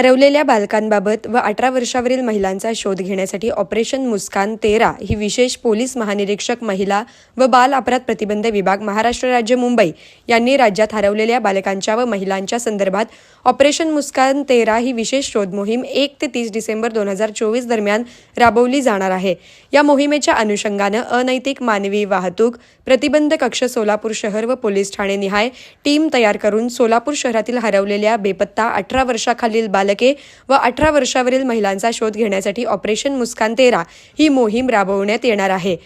हरवलेल्या बालकांबाबत व अठरा वर्षावरील महिलांचा शोध घेण्यासाठी ऑपरेशन मुस्कान तेरा ही विशेष पोलीस महानिरीक्षक महिला व बाल अपराध प्रतिबंध विभाग महाराष्ट्र राज्य मुंबई यांनी राज्यात हरवलेल्या बालकांच्या व महिलांच्या संदर्भात ऑपरेशन मुस्कान तेरा ही विशेष शोध मोहीम एक ते तीस डिसेंबर दोन हजार चोवीस दरम्यान राबवली जाणार आहे. या मोहिमेच्या अनुषंगानं अनैतिक मानवी वाहतूक प्रतिबंध कक्ष सोलापूर शहर व पोलीस ठाणे निहाय टीम तयार करून सोलापूर शहरातील हरवलेल्या बेपत्ता अठरा वर्षाखालील बालके व अठरा वर्षावरील महिलांचा शोध घेण्यासाठी ऑपरेशन मुस्कान तेरा ही मोहीम राबवण्यात येणार आहे.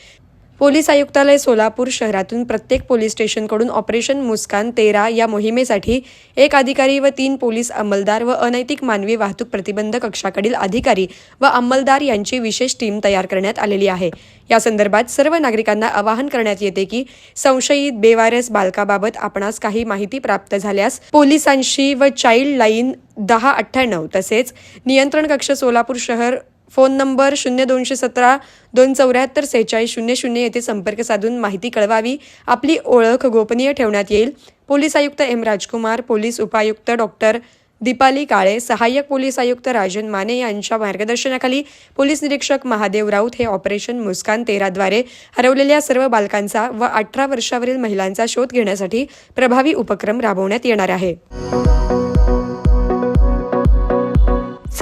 पोलीस आयुक्तालय सोलापूर शहरातून प्रत्येक पोलीस स्टेशनकडून ऑपरेशन मुस्कान तेरा या मोहिमेसाठी एक अधिकारी व तीन पोलीस अंमलदार व अनैतिक मानवी वाहतूक प्रतिबंध कक्षाकडील अधिकारी व अंमलदार यांची विशेष टीम तयार करण्यात आलेली आहे. या संदर्भात सर्व नागरिकांना आवाहन करण्यात येते की संशयित बेवारस बालकाबाबत आपणास काही माहिती प्राप्त झाल्यास पोलिसांशी व चाइल्ड लाईन दहा अठ्ठ्याण्णव तसेच नियंत्रण कक्ष सोलापूर शहर फोन नंबर शून्य दोनशे सतरा दोन चौऱ्याहत्तर सेहेचाळीस शून्य शून्य येथे संपर्क साधून माहिती कळवावी. आपली ओळख गोपनीय ठेवण्यात येईल. पोलीस आयुक्त एम राजकुमार पोलीस उपायुक्त डॉक्टर दीपाली काळे सहाय्यक पोलीस आयुक्त राजन माने यांच्या मार्गदर्शनाखाली पोलीस निरीक्षक महादेव राऊत हे ऑपरेशन मुस्कान तेराद्वारे हरवलेल्या सर्व बालकांचा व अठरा वर्षावरील महिलांचा शोध घेण्यासाठी प्रभावी उपक्रम राबवण्यात येणार आहे.